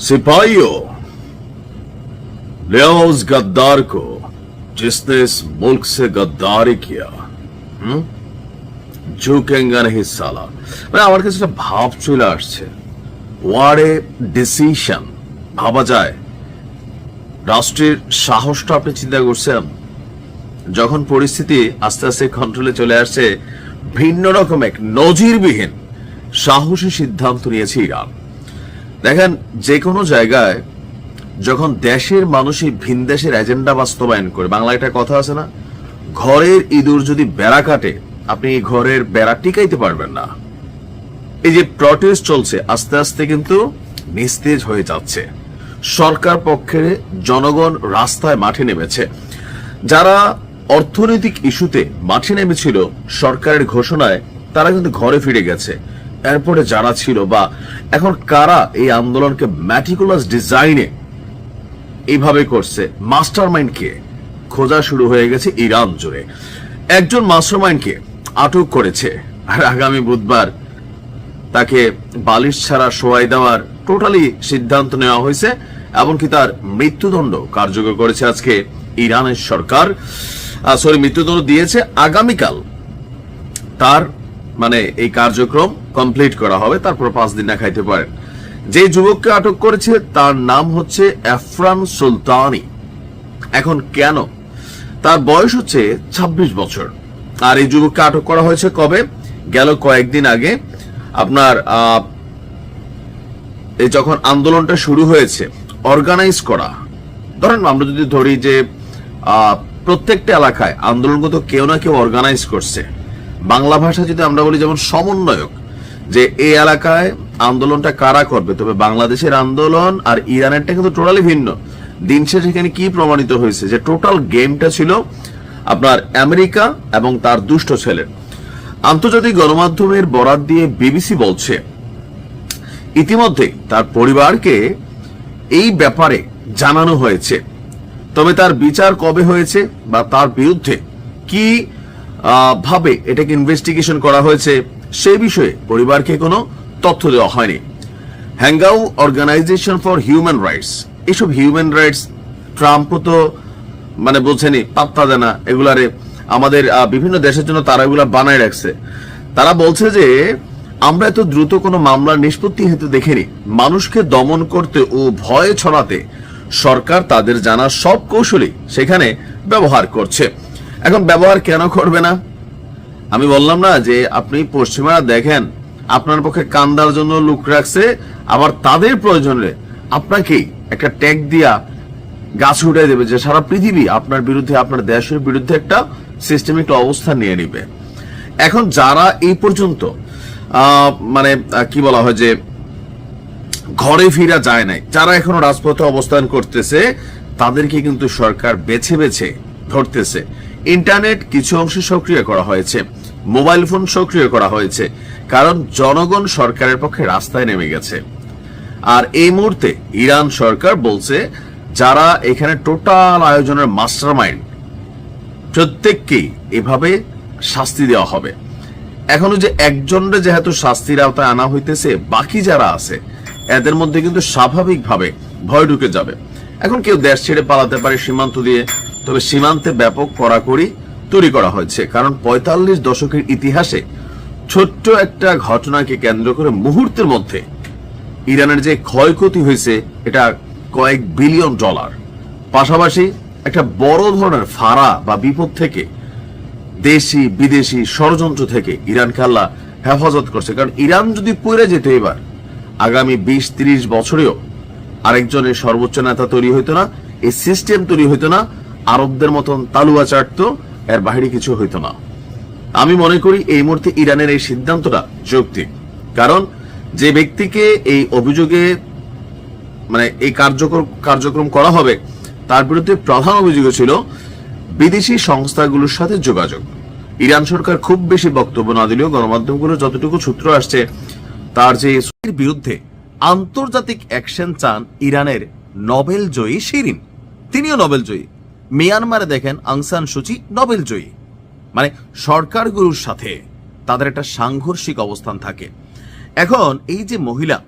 सिपाहियों ले आओ उस गद्दार को जिसने इस मुल्क से गद्दारी किया हम्म ঝুঁকেঙ্গা নেই সালা মানে আমার কাছে একটা ভাব চলে আসছে ওয়ার এ ডিসিশন ভাবা যায় রাষ্ট্রের সাহসটা আপনি চিন্তা করছেন যখন পরিস্থিতি আস্তে আস্তে কন্ট্রোলে চলে আসছে ভিন্ন রকম এক নজিরবিহীন সাহসী সিদ্ধান্ত নিয়েছে ইরান দেখেন যে কোনো জায়গায় যখন দেশের মানুষই ভিন দেশের এজেন্ডা বাস্তবায়ন করে বাংলা একটা কথা আছে না, ঘরের ইঁদুর যদি বেড়া কাটে, আপনি এই ঘরের বেড়া টিকাইতে পারবেন না। এই যে প্রটেস্ট চলছে, আস্তে আস্তে কিন্তু নিস্তেজ হয়ে যাচ্ছে। সরকার পক্ষে জনগণ রাস্তায় মাঠে নেমেছে। যারা অর্থনৈতিক ইস্যুতে মাঠে নেমেছিল, সরকারের ঘোষণায় তারা কিন্তু ঘরে ফিরে গেছে। এরপরে যারা ছিল বা এখন কারা এই আন্দোলনকে ম্যাটিকুলাস ডিজাইনে এইভাবে করছে? মাস্টার কে? খোঁজা শুরু হয়ে গেছে ইরান জুড়ে। একজন মাস্টার কে আটক করেছে। আর আগামী বুধবার তাকে বালিশ ছাড়া শোয়াই দেওয়ার টোটালি সিদ্ধান্ত নেওয়া হয়েছে, এমনকি তার মৃত্যুদণ্ড কার্যকর করেছে আজকে ইরানের সরকার। সরি মৃত্যুদণ্ড দিয়েছে। আগামীকাল তার মানে এই কার্যক্রম কমপ্লিট করা হবে, তারপর পাঁচ দিন না খাইতে পারেন। যে যুবককে আটক করেছে, তার নাম হচ্ছে এফরান সুলতানি। এখন কেন? তার বয়স হচ্ছে ২৬ বছর। আর এই যুবককে আটক করা হয়েছে কবে? গেল কয়েকদিন আগে। আপনার এই যখন আন্দোলনটা শুরু হয়েছে অর্গানাইজ করা। ধরেন আমরা যদি ধরি যে প্রত্যেকটা এলাকায় আন্দোলনগত কেউ না কেউ অর্গানাইজ করছে। বাংলা ভাষা যদি আমরা বলি যেমন সমন্বয়ক, যে এই এলাকায় আন্দোলনটা কারা করবে? তবে বাংলাদেশের আন্দোলন আর ইরানেরটা কিন্তু টোটালি ভিন্ন। দিন শেষে এখানে কি প্রমাণিত হয়েছে? যে টোটাল গেমটা ছিল আপনার আমেরিকা এবং তার দুষ্ট ছেলের আন্তর্জাতিক গণমাধ্যমের বরাত দিয়ে বিবিসি বলছে, ইতিমধ্যে তার পরিবারকে এই ব্যাপারে জানানো হয়েছে। তবে তার বিচার কবে হয়েছে বা তার বিরুদ্ধে কি ভাবে এটাকে ইনভেস্টিগেশন করা হয়েছে সেই বিষয়ে পরিবারকে কোনো তথ্য দেওয়া হয়নি। Hengaw organization for human rights এসব হিউম্যান রাইটস ট্রাম্পও তো মানে বলছেনি পাত্তা দেয় না এগুলারে। আমাদের বিভিন্ন দেশের জন্য তারা এগুলা বানায় রাখছে। তারা বলছে যে, আমরা এত দ্রুত কোনো মামলার নিষ্পত্তি হেতু দেখিনি। মানুষকে দমন করতে ও ভয় ছড়াতে সরকার তাদের জানা সব কৌশলই সেখানে ব্যবহার করছে। এখন ব্যবহার কেন করবে না? আমি বললাম না যে আপনি পশ্চিমারা দেখেন, আপনার পক্ষে কান্দার জন্য লুক রাখছে, আবার তাদের প্রয়োজনে আপনাকেই একটা ট্যাগ দিয়া গাছ উঠে দেবে যে সারা পৃথিবী আপনার বিরুদ্ধে, আপনার দেশের বিরুদ্ধে একটা সিস্টেমিক অবস্থান নিয়ে নিবে। এখন যারা এই পর্যন্ত মানে কি বলা হয় যে ঘরে ফিরা যায় নাই, যারা এখনও রাজপথে অবস্থান করতেছে, তাদেরকে কিন্তু সরকার বেছে বেছে ধরতেছে। ইন্টারনেট কিছু অংশে সক্রিয় করা হয়েছে। মোবাইল ফোন সক্রিয় করা হয়েছে, কারণ জনগণ সরকারের পক্ষে রাস্তায় নেমে গেছে। আর এই মুহূর্তে ইরান সরকার বলছে, যারা এখানে টোটাল আয়োজনের মাস্টার মাইন্ড প্রত্যেককেই এভাবে শাস্তি দেওয়া হবে। এখনও যে একজনের যেহেতু শাস্তির আওতায় আনা হইতেছে, বাকি যারা আছে, এদের মধ্যে কিন্তু স্বাভাবিকভাবে ভয় ঢুকে যাবে। এখন কেউ দেশ ছেড়ে পালাতে পারে সীমান্ত দিয়ে তবে সীমান্তে ব্যাপক কড়াকড়ি তৈরি করা হয়েছে, কারণ পঁয়তাল্লিশ দশকের ইতিহাসে ছোট্ট একটা ঘটনাকে কেন্দ্র করে মুহূর্তের মধ্যে ইরানের যে ক্ষয়ক্ষতি হয়েছে, এটা কয়েক বিলিয়ন ডলার। পাশাপাশি একটা বড় ধরনের ফাড়া বা বিপদ থেকে দেশি, বিদেশি ষড়যন্ত্র থেকে ইরানকে আল্লাহ হেফাজত করছে। কারণ ইরান যদি পড়ে যেত এবার, আগামী বিশ, ত্রিশ বছরেও আরেকজনের সর্বোচ্চ নেতা তৈরি হইতো না, এই সিস্টেম তৈরি হইতো না আরবদের মতন তালুয়া চাটতো, এর বাহিরে কিছু হইতো না। আমি মনে করি এই মুহূর্তে ইরানের এই সিদ্ধান্তটা যৌক্তিক। কারণ যে ব্যক্তিকে এই অভিযোগে মানে এই কার্যক্রম কার্যক্রম করা হবে, তার বিরুদ্ধে প্রধান অভিযোগ ছিল বিদেশি সংস্থাগুলোর সাথে যোগাযোগ। ইরান সরকার খুব বেশি বক্তব্য না দিলেও গণমাধ্যমগুলো যতটুকু সূত্র আসছে, তার যে বিরুদ্ধে আন্তর্জাতিক অ্যাকশন চান ইরানের নোবেল জয়ী শিরিন। তিনিও নোবেল জয়ী। মিয়ানমারে দেখেন আংসান সুচি নোবেল জয়ী। মানে সরকারগুলোর সাথে তাদের একটা সাংঘর্ষিক অবস্থান থাকে। এখন এই যে মহিলা,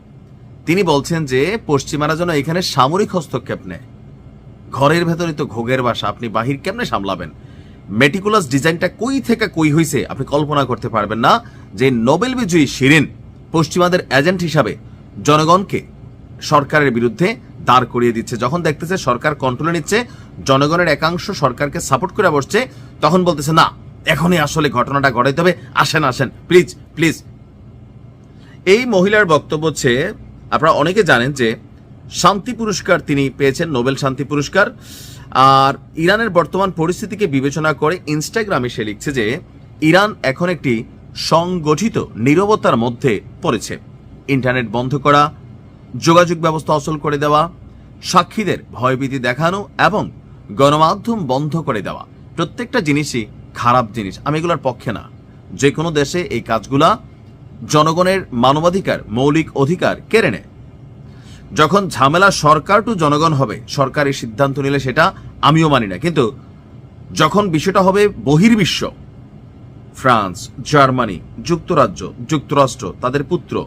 তিনি বলছেন যে পশ্চিমারা যেন এখানে সামরিক হস্তক্ষেপ নেয়। ঘরের ভেতরে তো ঘোগের বাসা, আপনি বাহির কেমনে সামলাবেন? মেটিকুলাস ডিজাইনটা কই থেকে কই হইছে আপনি কল্পনা করতে পারবেন না যে নোবেল বিজয়ী শিরিন পশ্চিমাদের এজেন্ট হিসাবে জনগণকে সরকারের বিরুদ্ধে দাঁড় করিয়ে দিচ্ছে। যখন দেখতেছে সরকার কন্ট্রোলে নিচ্ছে, জনগণের একাংশ সরকারকে সাপোর্ট করে বসছে, তখন বলতেছে, না, এখনই আসলে ঘটনাটা ঘটাইতে হবে। আসেন আসেন প্লিজ প্লিজ এই মহিলার বক্তব্য হচ্ছে, আপনারা অনেকে জানেন যে শান্তি পুরস্কার তিনি পেয়েছেন, নোবেল শান্তি পুরস্কার। আর ইরানের বর্তমান পরিস্থিতিকে বিবেচনা করে ইনস্টাগ্রামে সে লিখছে যে, ইরান এখন একটি সংগঠিত নীরবতার মধ্যে পড়েছে। ইন্টারনেট বন্ধ করা, যোগাযোগ ব্যবস্থা অচল করে দেওয়া সাক্ষীদের ভয়ভীতি দেখানো এবং গণমাধ্যম বন্ধ করে দেওয়া। প্রত্যেকটা জিনিসই খারাপ জিনিস, আমি এগুলোর পক্ষে না। যে কোনো দেশে এই কাজগুলা জনগণের মানবাধিকার, মৌলিক অধিকার কেড়ে নেয়। যখন ঝামেলা সরকার টু জনগণ হবে সরকারি সিদ্ধান্ত নিলে সেটা আমিও মানি না। কিন্তু যখন বিষয়টা হবে বহির্বিশ্ব, ফ্রান্স, জার্মানি, যুক্তরাজ্য, যুক্তরাষ্ট্র, তাদের পুত্র,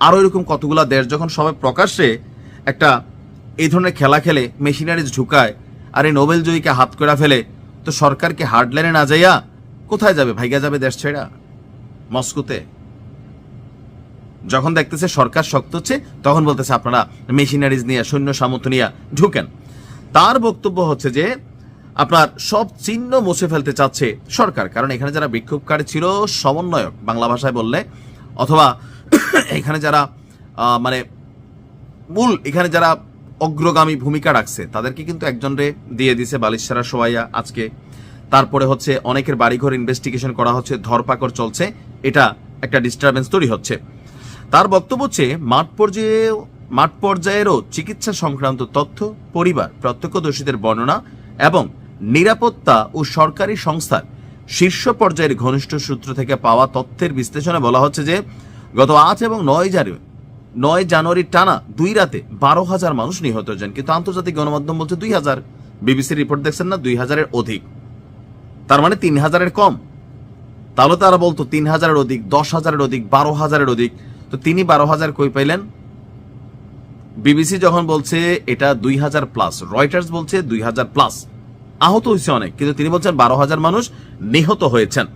আরও এরকম কতগুলা দেশ যখন সবাই প্রকাশ্যে একটা এই ধরনের খেলা খেলে মেশিনারিজ ঢুকায় আর এই নোবেল জয়ীকে হাত করে ফেলে, তো সরকারকে হার্ডলাইনে না যাইয়া কোথায় যাবে, ভাইগা যাবে দেশ ছেড়া? মস্কোতে। যখন দেখতেছে সরকার শক্ত হচ্ছে, তখন বলতেছে আপনারা মেশিনারিজ নিয়ে, সৈন্য সামর্থ্য নিয়ে ঢুকেন। তার বক্তব্য হচ্ছে যে, আপনার সব চিহ্ন মুছে ফেলতে চাচ্ছে সরকার, কারণ এখানে যারা বিক্ষোভকারী ছিল, সমন্বয়ক বাংলা ভাষায় বললে, অথবা এখানে যারা মানে মূল, এখানে যারা অগ্রগামী ভূমিকা রাখছে। তাদেরকে কিন্তু একজনরে দিয়ে দিছে বালিশারা সোয়াইয়া আজকে। তারপরে হচ্ছে অনেকের বাড়িঘর ইনভেস্টিগেশন করা হচ্ছে, ধরপাকড় চলছে। এটা একটা ডিস্টারবেন্স তৈরি হচ্ছে। তার বক্তব্য হচ্ছে, মাঠ পর্যায়ে, মাঠ পর্যায়েরও চিকিৎসা সংক্রান্ত তথ্য, পরিবার, প্রত্যক্ষদর্শীদের বর্ণনা এবং নিরাপত্তা ও সরকারি সংস্থার শীর্ষ পর্যায়ের ঘনিষ্ঠ সূত্র থেকে পাওয়া তথ্যের বিশ্লেষণে বলা হচ্ছে যে, গত আট এবং নয় জানুয়ারি নয় জানুয়ারির টানা দুই রাতে বারো হাজার মানুষ নিহত হয়েছেন। কিন্তু আন্তর্জাতিক গণমাধ্যম বলছে দুই হাজার। বিবিসির রিপোর্ট দেখছেন না, দুই হাজারের অধিক। তার মানে তিন হাজারের কম। তাহলে তারা বলতো তিন হাজারের অধিক, দশ হাজারের অধিক, বারো হাজারের অধিক। তো তিনি বারো হাজার কই পাইলেন? বিবিসি যখন বলছে এটা দুই হাজার প্লাস রয়টার্স বলছে দুই হাজার প্লাস আহত হয়েছে অনেক, কিন্তু তিনি বলছেন বারো হাজার মানুষ নিহত হয়েছেন।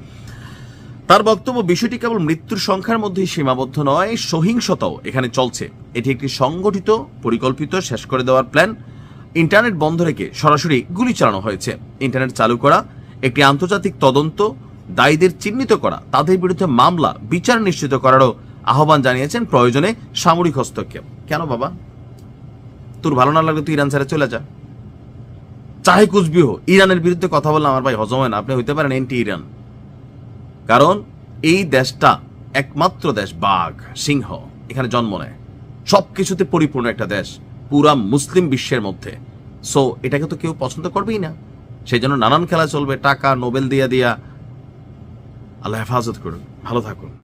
তার বক্তব্য, বিষয়টি কেবল মৃত্যুর সংখ্যার মধ্যেই সীমাবদ্ধ নয়, সহিংসতাও এখানে চলছে। এটি একটি সংগঠিত, পরিকল্পিত, শেষ করে দেওয়ার প্ল্যান। ইন্টারনেট বন্ধ রেখে সরাসরি গুলি চালানো হয়েছে। ইন্টারনেট চালু করা, একটি আন্তর্জাতিক তদন্ত, দায়ীদের চিহ্নিত করা, তাদের বিরুদ্ধে মামলা, বিচার নিশ্চিত করারও আহ্বান জানিয়েছেন প্রয়োজনে সামরিক হস্তক্ষেপ। কেন বাবা? তোর ভালো না লাগলে তুই ইরান ছেড়ে চলে যা। চাহে কুচবিহ ইরানের বিরুদ্ধে কথা বললে আমার ভাই হজম হয় না। আপনি হইতে পারেন এন্টি ইরান কারণ এই দেশটা একমাত্র দেশ বাঘ, সিংহ, এখানে জন্ম নেয়। সব কিছুতে পরিপূর্ণ একটা দেশ, পুরা মুসলিম বিশ্বের মধ্যে। সো এটাকে তো কেউ পছন্দ করবেই না। সেই জন্য নানান খেলা চলবে, টাকা, নোবেল দিয়া দিয়া। আল্লাহ হেফাজত করুন। ভালো থাকুন।